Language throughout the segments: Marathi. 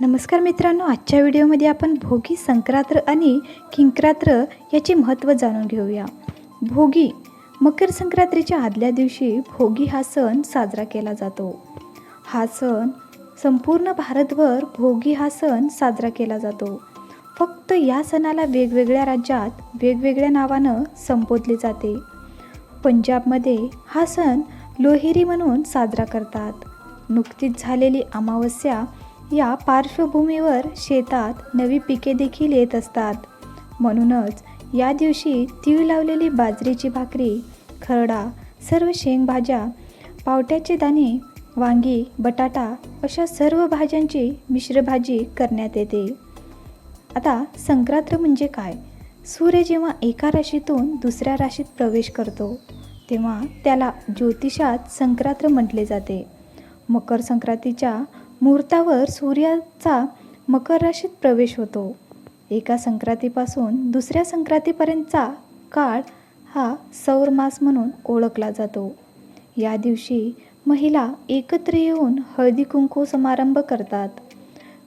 नमस्कार मित्रांनो आजच्या व्हिडिओमध्ये आपण भोगी संक्रांत्र आणि किंक्रात्र याचे महत्त्व जाणून घेऊया. भोगी मकर संक्रांतीच्या आदल्या दिवशी भोगी हा सण साजरा केला जातो. हा सण संपूर्ण भारतभर भोगी हा सण साजरा केला जातो. फक्त या सणाला वेगवेगळ्या राज्यात वेगवेगळ्या नावानं संबोधले जाते. पंजाबमध्ये हा सण लोहेरी म्हणून साजरा करतात. नुकतीच झालेली अमावस्या या पार्श्वभूमीवर शेतात नवी पिके देखील येत असतात. म्हणूनच या दिवशी तीळ लावलेली बाजरीची भाकरी खरडा सर्व शेंगभाज्या पावट्याचे दाणे वांगी बटाटा अशा सर्व भाज्यांची मिश्रभाजी करण्यात येते. आता संक्रांत म्हणजे काय? सूर्य जेव्हा एका राशीतून दुसऱ्या राशीत प्रवेश करतो तेव्हा त्याला ज्योतिषात संक्रांत म्हटले जाते. मकर संक्रांतीच्या मुहूर्तावर सूर्याचा मकर राशीत प्रवेश होतो. एका संक्रांतीपासून दुसऱ्या संक्रांतीपर्यंतचा काळ हा सौरमास म्हणून ओळखला जातो. या दिवशी महिला एकत्र येऊन हळदी कुंकू समारंभ करतात.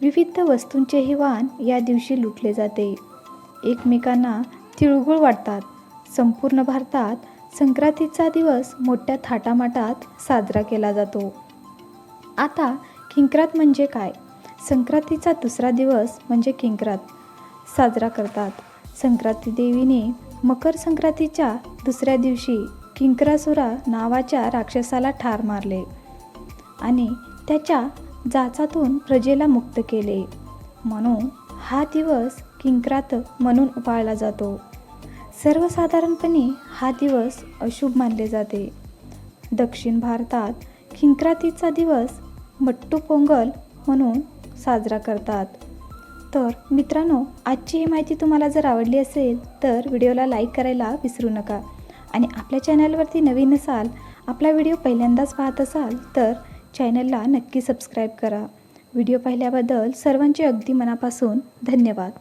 विविध वस्तूंचेही वाण या दिवशी लुटले जाते. एकमेकांना तिळगुळ वाटतात. संपूर्ण भारतात संक्रांतीचा दिवस मोठ्या थाटामाटात साजरा केला जातो. आता किंक्रात म्हणजे काय? संक्रांतीचा दुसरा दिवस म्हणजे किंक्रात. साजरा करतात. संक्रांती देवीने मकर संक्रांतीच्या दुसऱ्या दिवशी किंक्रासुरा नावाच्या राक्षसाला ठार मारले आणि त्याच्या जाचातून प्रजेला मुक्त केले. म्हणून हा दिवस किंक्रात म्हणून पाळला जातो. सर्वसाधारणपणे हा दिवस अशुभ मानले जाते. दक्षिण भारतात किंक्रातीचा दिवस मट्टू पोंगल म्हणून साजरा करतात. तर मित्रांनो आजची ही माहिती तुम्हाला जर आवडली असेल तर व्हिडिओला लाईक करायला विसरू नका. आणि आपल्या चॅनलवरती नवीन असाल आपला व्हिडिओ पहिल्यांदाच पाहत असाल तर चॅनलला नक्की सबस्क्राईब करा. व्हिडिओ पाहिल्याबद्दल सर्वांचे अगदी मनापासून धन्यवाद.